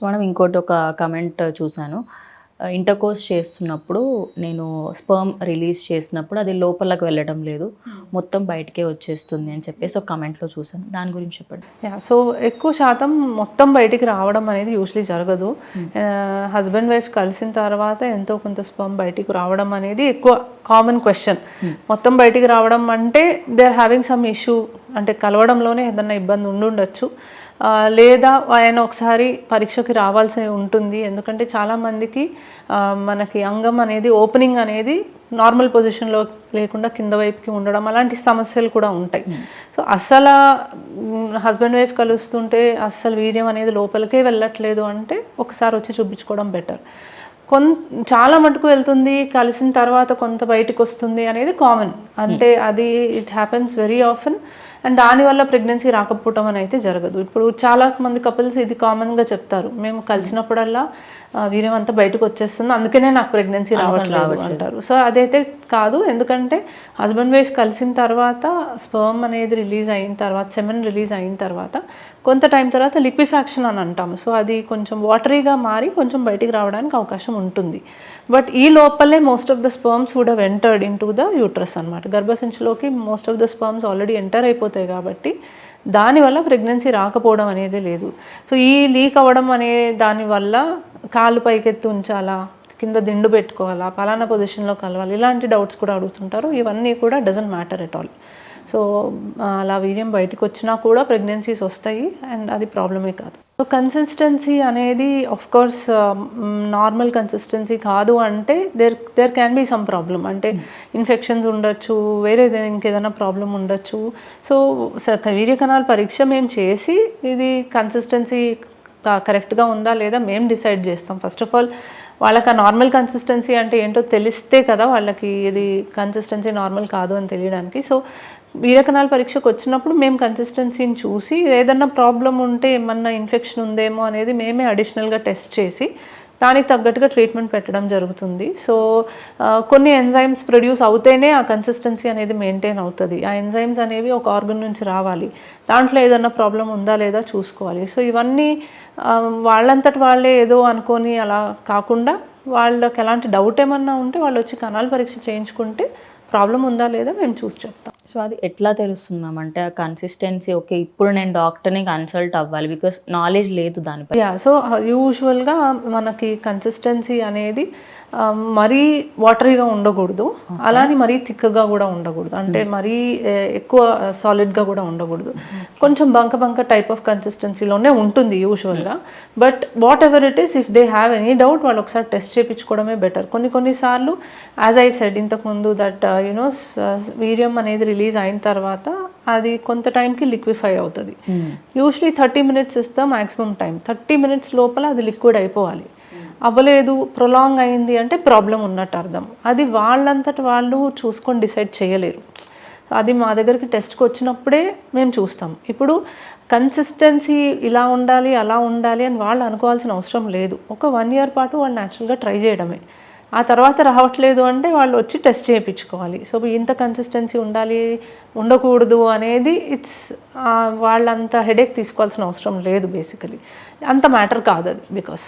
So మనం ఇంకోటి ఒక కమెంట్ చూశాను. ఇంటర్కోర్స్ చేస్తున్నప్పుడు నేను స్పర్మ్ రిలీజ్ చేసినప్పుడు అది లోపలికి వెళ్ళడం లేదు. మొత్తం బయటకే వచ్చేస్తుంది అని చెప్పేసి ఒక కమెంట్లో చూశాను. దాని గురించి చెప్పండి. యా సో ఎక్కువ శాతం మొత్తం బయటికి రావడం అనేది యూజువలీ జరగదు. హస్బెండ్ వైఫ్ కలిసిన తర్వాత ఎంతో కొంత స్పమ్ బయటికి రావడం అనేది ఎక్కువ కామన్ క్వశ్చన్ మొత్తం బయటికి రావడం అంటే they are having some issue అంటే కలవడంలోనే ఏదన్నా ఇబ్బంది ఉండుండొచ్చు. లేదా ఆయన ఒకసారి పరీక్షకి రావాల్సి ఉంటుంది. ఎందుకంటే చాలామందికి మనకి అంగం అనేది ఓపెనింగ్ అనేది నార్మల్ పొజిషన్లో లేకుండా కింద వైపుకి ఉండడం అలాంటి సమస్యలు కూడా ఉంటాయి. సో అస్సలు హస్బెండ్ వైఫ్ కలుస్తుంటే అస్సలు వీర్యం అనేది లోపలికే వెళ్ళట్లేదు అంటే ఒకసారి వచ్చి చూపించుకోవడం బెటర్ కొన్ చాలా మటుకు వెళ్తుంది కలిసిన తర్వాత కొంత బయటికి వస్తుంది అనేది కామన్ అంటే అది it happens very often and దానివల్ల ప్రెగ్నెన్సీ రాకపోవటం అని అయితే జరగదు. ఇప్పుడు చాలా మంది కపుల్స్ ఇది కామన్గా చెప్తారు. మేము కలిసినప్పుడల్లా వీర్యం అంతా బయటకు వచ్చేస్తుంది. అందుకనే నాకు ప్రెగ్నెన్సీ రావట్లేదు అంటారు. సో అదైతే కాదు. ఎందుకంటే హస్బెండ్ వైఫ్ కలిసిన తర్వాత స్పర్మ్ అనేది రిలీజ్ అయిన తర్వాత సెమెన్ రిలీజ్ అయిన తర్వాత కొంత టైం తర్వాత లిక్విఫాక్షన్ అని అంటాము. సో అది కొంచెం వాటరీగా మారి కొంచెం బయటికి రావడానికి అవకాశం ఉంటుంది. బట్ ఈ లోపలే మోస్ట్ ఆఫ్ ద స్పర్మ్స్ కూడా entered in to the uterus అనమాట గర్భసంచిలోకి most of the sperms already enter అయిపోతాయి కాబట్టి దానివల్ల ప్రెగ్నెన్సీ రాకపోవడం అనేది లేదు. సో ఈ లీక్ అవ్వడం అనే దానివల్ల కాలు పైకెత్తి ఉంచాలా కింద దిండు పెట్టుకోవాలా పలానా పొజిషన్లో కలవాలి ఇలాంటి డౌట్స్ కూడా అడుగుతుంటారు. ఇవన్నీ కూడా doesn't matter at all so అలా వీర్యం బయటకు వచ్చినా కూడా ప్రెగ్నెన్సీస్ వస్తాయి అండ్ అది ప్రాబ్లమే కాదు. సో కన్సిస్టెన్సీ అనేది ఆఫ్ కోర్స్ నార్మల్ కన్సిస్టెన్సీ కాదు అంటే there there can be some problem అంటే ఇన్ఫెక్షన్స్ ఉండొచ్చు వేరే ఇంకేదైనా ప్రాబ్లం ఉండొచ్చు. సో వీర్య కణాల పరీక్ష మేము చేసి ఇది కన్సిస్టెన్సీ కరెక్ట్గా ఉందా లేదా మేము డిసైడ్ చేస్తాం. ఫస్ట్ ఆఫ్ ఆల్ వాళ్ళకి ఆ నార్మల్ కన్సిస్టెన్సీ అంటే ఏంటో తెలిస్తే కదా వాళ్ళకి ఇది కన్సిస్టెన్సీ నార్మల్ కాదు అని తెలియడానికి. సో వీరకణాల పరీక్షకు వచ్చినప్పుడు మేము కన్సిస్టెన్సీని చూసి ఏదన్నా ప్రాబ్లం ఉంటే ఏమన్నా ఇన్ఫెక్షన్ ఉందేమో అనేది మేమే అడిషనల్గా టెస్ట్ చేసి దానికి తగ్గట్టుగా ట్రీట్మెంట్ పెట్టడం జరుగుతుంది. సో కొన్ని ఎంజైమ్స్ ప్రొడ్యూస్ అవుతేనే ఆ కన్సిస్టెన్సీ అనేది మెయింటైన్ అవుతుంది. ఆ ఎంజైమ్స్ అనేవి ఒక ఆర్గన్ నుంచి రావాలి. దాంట్లో ఏదన్నా ప్రాబ్లం ఉందా లేదా చూసుకోవాలి. సో ఇవన్నీ వాళ్ళంతటి వాళ్ళే ఏదో అనుకొని అలా కాకుండా వాళ్ళకి ఎలాంటి డౌట్ ఏమన్నా ఉంటే వాళ్ళు వచ్చి కణాల పరీక్ష చేయించుకుంటే ప్రాబ్లం ఉందా లేదా మేము చూసి చెప్తాం. సో అది ఎట్లా తెలుస్తుంది మ్యామ్ అంటే ఆ కన్సిస్టెన్సీ ఓకే ఇప్పుడు నేను డాక్టర్ని కన్సల్ట్ అవ్వాలి బికాస్ నాలెడ్జ్ లేదు దానిపై. యా సో యూజువల్గా మనకి కన్సిస్టెన్సీ అనేది ఆ, మరీ వాటరీగా ఉండకూడదు. అలానే మరీ థిక్గా కూడా ఉండకూడదు. అంటే మరీ ఏ, ఎక్కువ సాలిడ్గా కూడా ఉండకూడదు. కొంచెం బంక బంక టైప్ ఆఫ్ కన్సిస్టెన్సీలోనే ఉంటుంది యూజువల్గా but whatever it is if they have any doubt వాళ్ళు ఒకసారి టెస్ట్ చేయించుకోవడమే బెటర్ కొన్ని కొన్నిసార్లు యాజ్ ఐ సెడ్ ఇంతకుముందు దట్ యునో వీర్యం అనేది రిలీజ్ అయిన తర్వాత అది కొంత టైంకి లిక్విఫై అవుతుంది. యూజువలీ థర్టీ మినిట్స్ ఇస్తా మాక్సిమం టైం. థర్టీ మినిట్స్ లోపల అది లిక్విడ్ అయిపోవాలి. అవ్వలేదు ప్రొలాంగ్ అయింది అంటే ప్రాబ్లం ఉన్నట్టు అర్థం. అది వాళ్ళంతటి వాళ్ళు చూసుకొని డిసైడ్ చేయలేరు. అది మా దగ్గరికి టెస్ట్కి వచ్చినప్పుడే మేము చూస్తాం. ఇప్పుడు కన్సిస్టెన్సీ ఇలా ఉండాలి అలా ఉండాలి అని వాళ్ళు అనుకోవాల్సిన అవసరం లేదు. ఒక వన్ ఇయర్ పాటు వాళ్ళు న్యాచురల్గా ట్రై చేయడమే. ఆ తర్వాత రావట్లేదు అంటే వాళ్ళు వచ్చి టెస్ట్ చేయించుకోవాలి. సో ఇంత కన్సిస్టెన్సీ ఉండాలి ఉండకూడదు అనేది ఇట్స్ వాళ్ళంత హెడేక్ తీసుకోవాల్సిన అవసరం లేదు బేసికలీ అంత మ్యాటర్ కాదు అది బికాస్